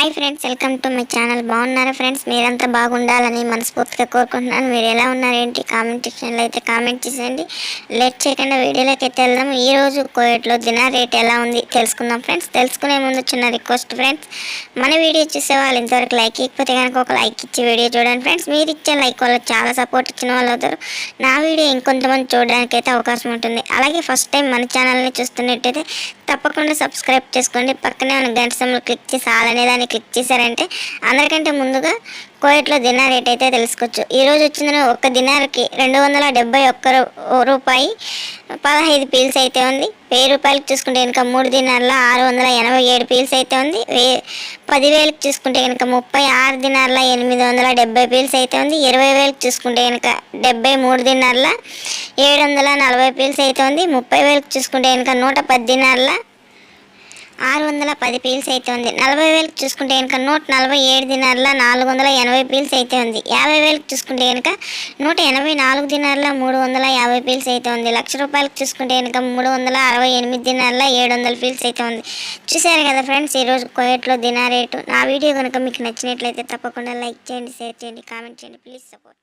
Hi friends welcome to my channel బాగున్నారా friends మీరంతా బాగుండాలని మనస్ఫూర్తిగా కోరుకుంటున్నాను. మీరు ఎలా ఉన్నారు ఏంటి? కామెంట్ సెక్షన్లో అయితే కామెంట్ చేసేయండి. లేట్ చేయకుండా వీడియోలోకి అయితే వెళ్దాం. ఈ రోజు కోయట్లో దినా రేట్ ఎలా ఉంది తెలుసుకుందాం ఫ్రెండ్స్ తెలుసుకునే ముందు చిన్న రిక్వెస్ట్ ఫ్రెండ్స్ మన వీడియో చూసే వాళ్ళు ఇంతవరకు లైక్ ఇకపోతే కనుక ఒక లైక్ ఇచ్చి వీడియో చూడండి ఫ్రెండ్స్ మీరు ఇచ్చే లైక్ వల్ల చాలా సపోర్ట్ ఇచ్చిన వాళ్ళు అవుతారు. నా వీడియో ఇంకొంతమంది చూడడానికి అయితే అవకాశం ఉంటుంది. అలాగే ఫస్ట్ టైం మన ఛానల్ని చూస్తున్నట్టయితే తప్పకుండా సబ్స్క్రైబ్ చేసుకోండి. పక్కనే ఉన్న గంట సమయంలో క్లిక్ చేసి ఆల్ క్లిక్ చేశారంటే అందరికంటే ముందుగా కోయట్లో దినార్ రేట్ అయితే తెలుసుకోవచ్చు. ఈరోజు వచ్చిన ఒక్క దినార్కి రెండు వందల డెబ్బై ఒక్క రూపాయి పదహైదు పీల్స్ అయితే ఉంది. వెయ్యి రూపాయలకి చూసుకుంటే కనుక మూడు దినార్ల ఆరు వందల ఎనభై ఏడు పీల్స్ అయితే ఉంది. వే పదివేలకు చూసుకుంటే కనుక ముప్పై ఆరు దినార్ల ఎనిమిది వందల డెబ్బై పీల్స్ అయితే ఉంది. ఇరవై వేలకు చూసుకుంటే కనుక డెబ్బై మూడు దినార్ల ఏడు వందల నలభై పీల్స్ అయితే ఉంది. ముప్పై వేలకు చూసుకుంటే కనుక నూట పది దినార్ల వందల పది పీల్స్ అయితే ఉంది. నలభై వేలకు చూసుకుంటే కనుక నూట నలభై ఏడు దినార్ల నాలుగు వందల ఎనభై పీల్స్ అయితే ఉంది. యాభై వేలకు చూసుకుంటే కనుక నూట ఎనభై నాలుగు దినార్ల మూడు వందల యాభై పీల్స్ అయితే ఉంది. లక్ష రూపాయలకు చూసుకుంటే కనుక మూడు వందల అరవై ఎనిమిది దినార్ల ఏడు వందల పీల్స్ అయితే ఉంది. చూసారు కదా ఫ్రెండ్స్ ఈరోజు కోయట్లో దినా రేటు నా వీడియో కనుక మీకు నచ్చినట్లయితే తప్పకుండా లైక్ చేయండి షేర్ చేయండి కామెంట్ చేయండి. Please support